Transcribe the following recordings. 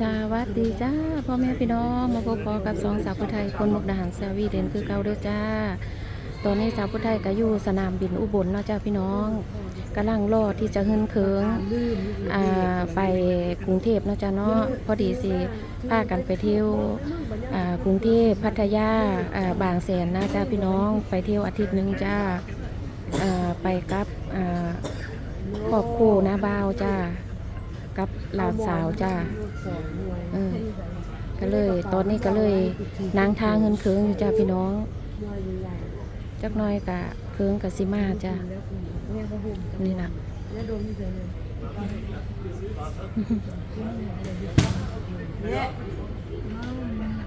สวัสดีจ้าพ่อแม่พี่น้องมาพบพอกับสองสาวผู้ไทยคนมุกดาหารสวีเดนคือเก่าเด้อจ้า ตอนนี้สาวผู้ไทยก็อยู่สนามบินอุบลเนาะจ้าพี่น้องกำลังรอที่จะขึ้นเคืองอ่าไปกรุงเทพเนาะจ้าเนาะพอดีสิพากันไปเที่ยวอ่ากรุงเทพพัทยาอ่าบางแสนนะจ้าพี่น้องไปเที่ยวอาทิตย์หนึ่งจ้าอ่าไปกับอ่าครอบครัวนาบ่าวจ้า กับหลานสาวจ้าเออก็เลยตอนนี้ก็เลยนางทางเงินเคืองอยู่จ้าพี่น้องจักหน้อยกะเคืองกับซิมาจ้านี่นะ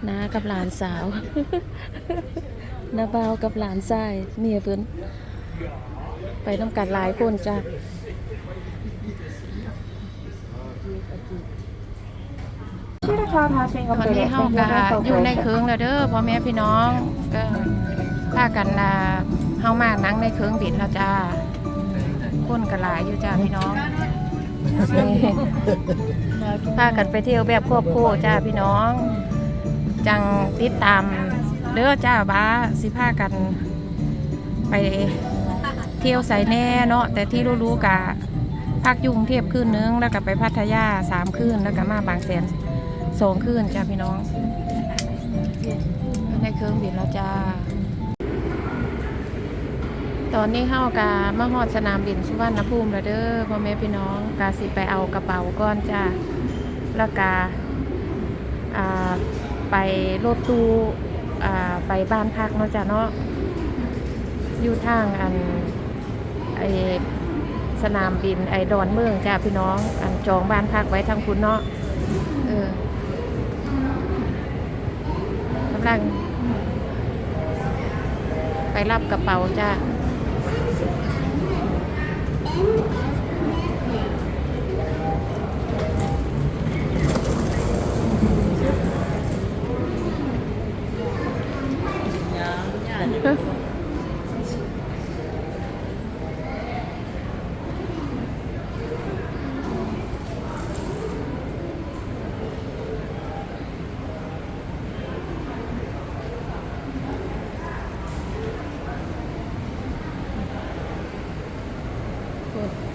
น้ากับหลานสาวน้าเบาวกับหลานชายเมียเพิ่นไปน้ำกันหลายคนจ้า ตอนนี้เฮาก็อยู่ในเคืองแล้วเด้อพ่อแม่พี่น้องก็พากันอ่าเฮามานั่งในเคืองบินแล้วจ้าคนก็หลายอยู่จ้าพี่น้องนี่พากันไปเที่ยวแบบครอบครัวจ้าพี่น้อง จังติดตามเด้อจ้าบ้าสิพากันไปเที่ยวใส่แน่เนาะแต่ที่รู้ๆกะพักยุงเทพคืนนึงแล้วก็ไปพัทยาสามคืนแล้วก็มาบางแสน สองคืนจ้าพี่น้องในเครื่องบินแล้วจ้า ตอนนี้เข้ากามาฮอดสนามบินสุวรรณภูมิแล้วเด้อพ่อแม่พี่น้องกาสิไปเอากระเป๋าก่อนจ้าแล้วกาอ่าไปรถตู้อ่าไปบ้านพักเนาะจ้าเนาะอยู่ทางอันไอสนามบินไอดอนเมืองจ้าพี่น้อง อันจองบ้านพักไว้ทางคุณเนาะเออำลัง ไปรับกระเป๋าจ้า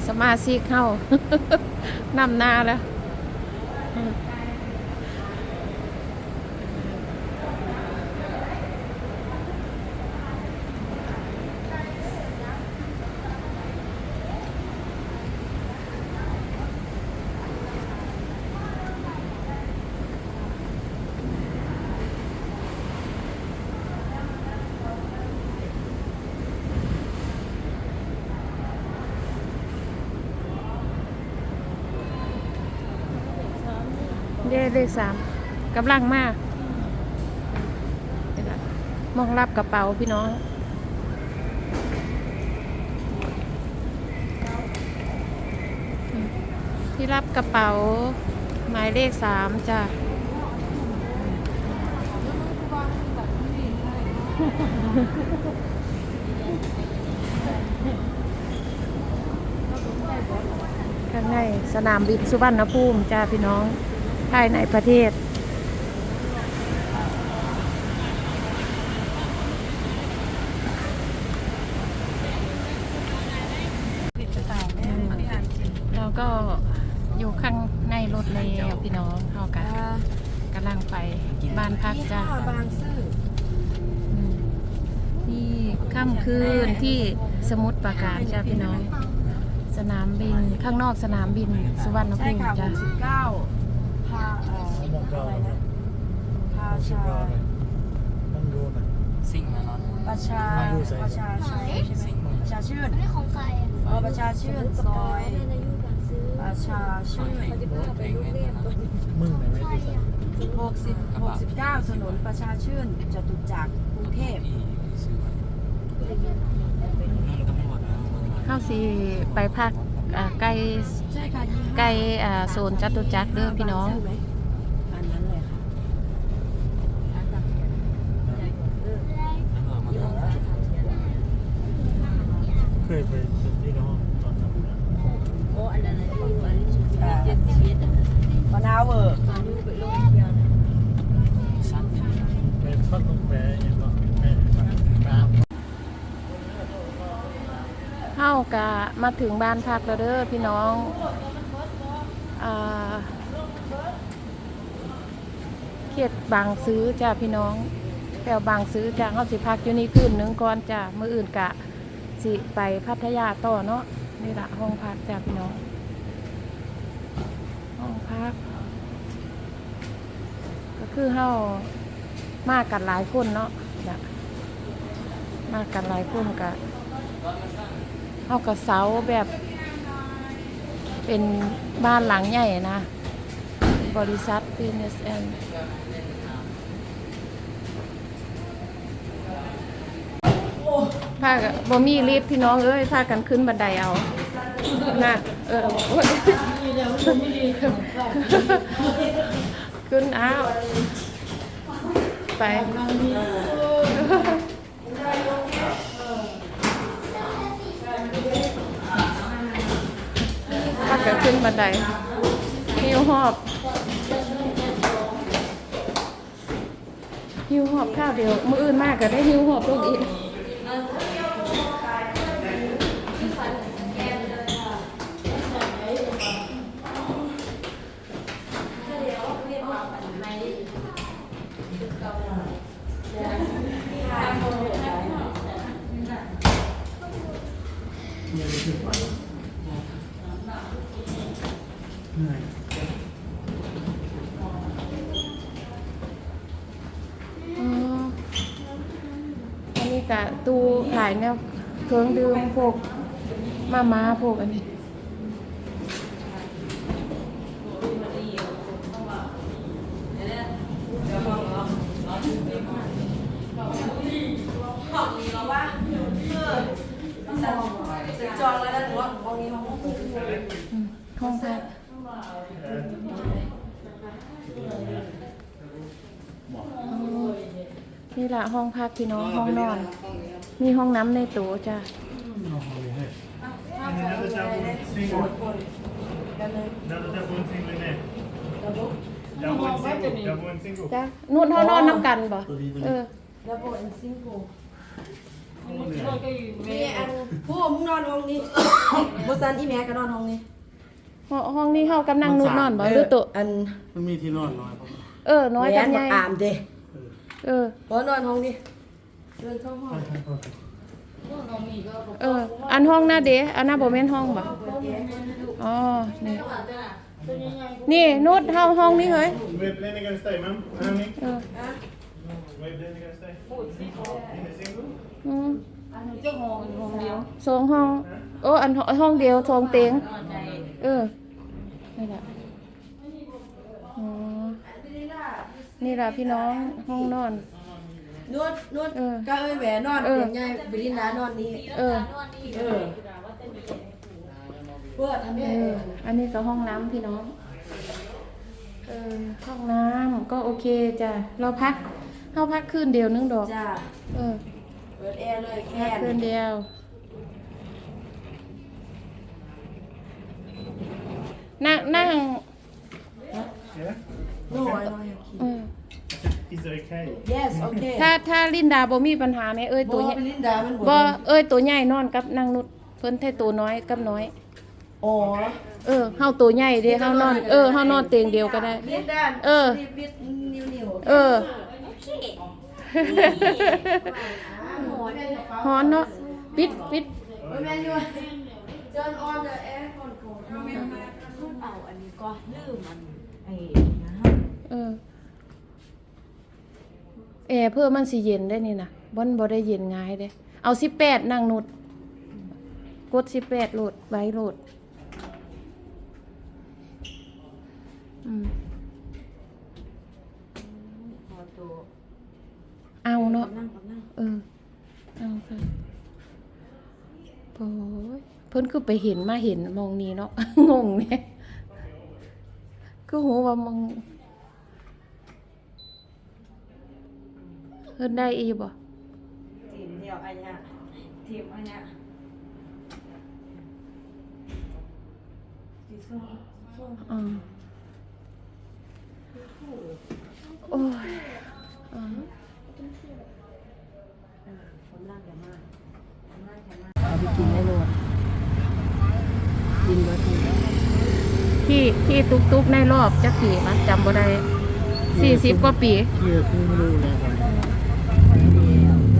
สมาชิกเข้านำหน้าแล้ว เด้เลขสามกำลังมากมองรับกระเป๋าพี่น้องที่รับกระเป๋าหมายเลขสามจ้ะข้างในสนามบินสุวรรณภูมิจ้าพี่น้อง ภายในประเทศ เราก็อยู่ข้างในรถแล้วพี่น้องเขากันกำลังไปบ้านพักจ้าบางซื่ออืมที่ค่ำคืนที่สมุทรปราการจ้าพี่น้อง สนามบินข้างนอกสนามบินสุวรรณใช่ภูมิค่ะจ้า 69พาเอ่ออะไรนะพาชาต้องดูนะซิ่งมาเนาะประชาประชาชัยใช่ไหมประชาชื่นอันนี้ของใครอะเออประชาชื่นซอยน่าจะอยู่บางซื้อประชาชื่นเขาจะพาไปโรงเรียนก่อนมึงไหนไม่ใครได้อะ60 69ถนนประชาชื่นจตุจักรกรุงเทพที่ซื้อไว้นุ่มตำรวจนะมันมาเข้าสีไปพักอ่า ใกล้ใกล้โซนจัตุจักรเด้อพี่น้องเคยไปพี่น้องตอนนั้นโอ้อันนั้นที่วันเจ็ดสิบเอ็ดมะนาวเออไปฟัดลงไปอย่งก็ไปน้ำ อ่อมะนาวมาถึงบ้านพักแล้วเด้อพี่น้องอเขตบางซื้อจ้าพี่น้องแถวบางซื้อจ้าเขาสิพักอยู่นี่คืนหนึงก่อนจ้ามืออื่นกะสิไปพัทยาต่อเนาะนี่ละห้องพักจ้าพี่น้อง ห้องพัก ก็คือเฮามากันหลายคนเนาะจ้ะมากันหลายคนกะ เฮากับเสาแบบ เป็นบ้านหลังใหญ่นะ บริษัท PNSN พากันบ่มีลิฟต์พี่น้องเอ้ยพากันขึ้นบันไดเอาน่ะเออขึ้นอ้าวไป ก็ขึ้นบันไดหิวหอบหิวหอบข้าวเดียว มื้ออื่นมากก็ได้หิวหอบลูกอีก เหนื่อย อ๋ออันนี้ กะตู้ขายแนวเครื่องดื่มพวกมาม่าพวกอันนี้จองแล้วนะหนูว่าห้องนี้ห้องห้องพัก นี่ละห้องพักพี่น้องห้องนอน มีห้องน้ำในตู้จ้ะเอาเลยให้ถ้าของคุณอะไรได้สองคนกันเลย Double double single เนี่ย double single double single จ้ะนู่นเท่านอนน้ำกันบ่เออดับเบิลแอนด์ซิงเกิลมีอันผู้มึงนอนห้องนี้บซันอีแม่ก็นอนห้องนี้ห้องห้องนี้เฮากำลังนุ่นนอนบ่หรือตัวอันมันมีที่นอนน้อยผมเออ น้อยกันแหใหวญ่อามเด้ เออ พอนอนห้องนี้เดินเข้าห้องเออ อันห้องหน้าเดะอันหน้าบ่แม่นห้องบ่อ๋อ นี่ นี่นุชเฮาห้องนี้เฮ้ย Where plane you gonna stay, ma'am? Honey? เออ Where plane you gonna stay? In the single? อืมสองห้อง โอ้ อันห้องเดียวสองเตียง เออนี่แหละอ๋อ นี่แหละพี่น้องห้องนอน นวดนวดเออก็เอ้ยแหวนอนเออเตียงใหญ่บิลินดานอนนี้ เออ เออเพื่อทำเอให้ออันนี้ก็ห้องน้ำพี่น้อง เออ ห้องน้ำก็โอเคจ้ะ เราพักเข้าพักคืนเดียวนึงดอก จ้าเออ เปิดแอร์เลยแค่พักคืนเดียว นั่งนั่ง Yeah? โน่ยน้อยเออ Is it okay? yes okay ถ้าถ้าลินดาบ่มีปัญหาไหมเอ้ยบตัวอใหญ่บิลินดามันบ่เอ้ยตัวใหญ่นอนกับนางนุชเพิ่นให้ตัวน้อยกับน้อย อ๋อเออเฮาตัวใหญ่เด้เฮานอน เออเฮานอนเตียงเดียวก็ได้บิลินดาเออ บิลินนิ้วนิ้วเออ ฮ้อนเนาะปิดปิดโอ้ยแม่อยู่ turn on the air control เอาอันนี้ก็ลืมอันไอ้นะ เออ แอร์เพื่อมันสิเย็นได้นี่นะบ่นบ่ได้เย็นง่ายเด้ เอา18นั่งนุด กด18โหลดไว้โหลดอืมเอาเนาะเออเอาค่ะโอ้ยเพิ่นคือไปเห็นมาเห็นมองนี้เนาะงงเนี่ยคือหูว่ามอง เพิ่นได้อีบ่ทีมเดียวอันเนี้ยทีมอันเนี้ยสีส้มส้มอ่าโอ้ยอ่าผมนั่งอย่ามาผมนั่งอย่ามาเอาไปกินได้เลยขี่ขี่ตุกตุกๆในรอบจักปีมันจำบ่ได้สี่สิบกว่าปีเกี่ยวคือไม่รู้แล้วกัน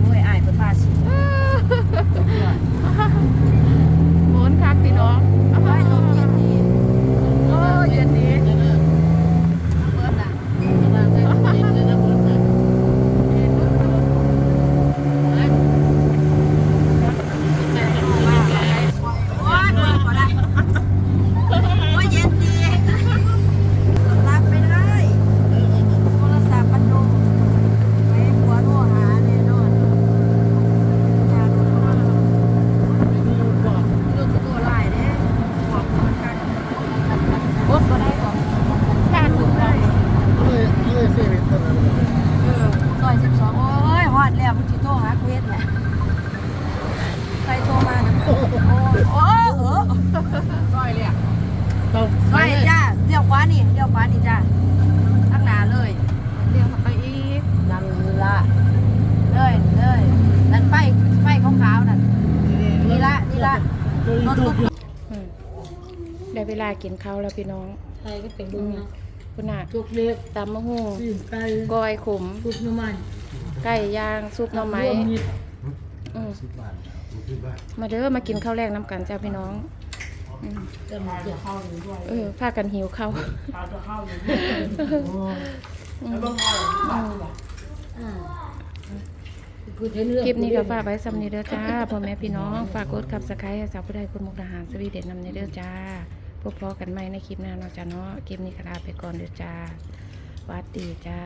โอ้ยอายเพิ่นพาสิ โหนคักพี่น้อง เอาไว้ลมเย็นดี โอ้เย็นดี เบิดน่ะโอ้ยเบิดบ่ได้โอ้ยเย็นดีรับไม่ได้โทรศัพท์มันลงไปหัวโทรหาแน่นอนอยากรู้ว่าลูกตัวลายเด้บอกเหมือนกัน โอ๊ตก็ได้ของชาติถูกได้ เลยเลยเซเว่นตอนนั้น เออซอยสิบสองโอ้ยฮอดแล้วมันจิโทรหาเควสแหละใครโทรมาน่ะโอ้โอ้เออซอยเลยอะ ต้อง ซอยจ้าเดี๋ยวขวานี่เดี๋ยวขวานี่จ้าทั้งหน้าเลย เรียกเข้าไปอีก นั่นละเลยเลยนั่นไฟไฟขาวๆนั่นนี่ละนี่ละรถตุ๊ก อืมได้เวลากินข้าวแล้วพี่น้องไทยก็เป็นบุญนะคุณน่ะทุกเล็กตำมะฮู้สิ่งไก่กอยขมทุกน้ำมันไก่ย่างซุปหน่อไม้รวมมิตรอืมสิบบาทสิบบาทมาเด้อมากินข้าวแรกน้ำกันจ้าพี่น้องอืมจะมาจะเข้าอยู่ด้วยเออพากันหิวข้าวพาจะเข้าอยู่ด้วยอืมอ่าคือเทเนื้อ คลิปนี้ก็ฝากไว้สำนีเด้อจ้าพ่อแม่พี่น้อง ฝากกดกับสไครต์ให้สาวผู้ใดคนมุกดาหารสวีเดนนำในเด้อจ้า พบพอกันใหม่ในคลิปหน้าเนาะจ้าเนาะคลิปนี้ก็ลาไปก่อนเด้อจ้าหวัดดีจ้า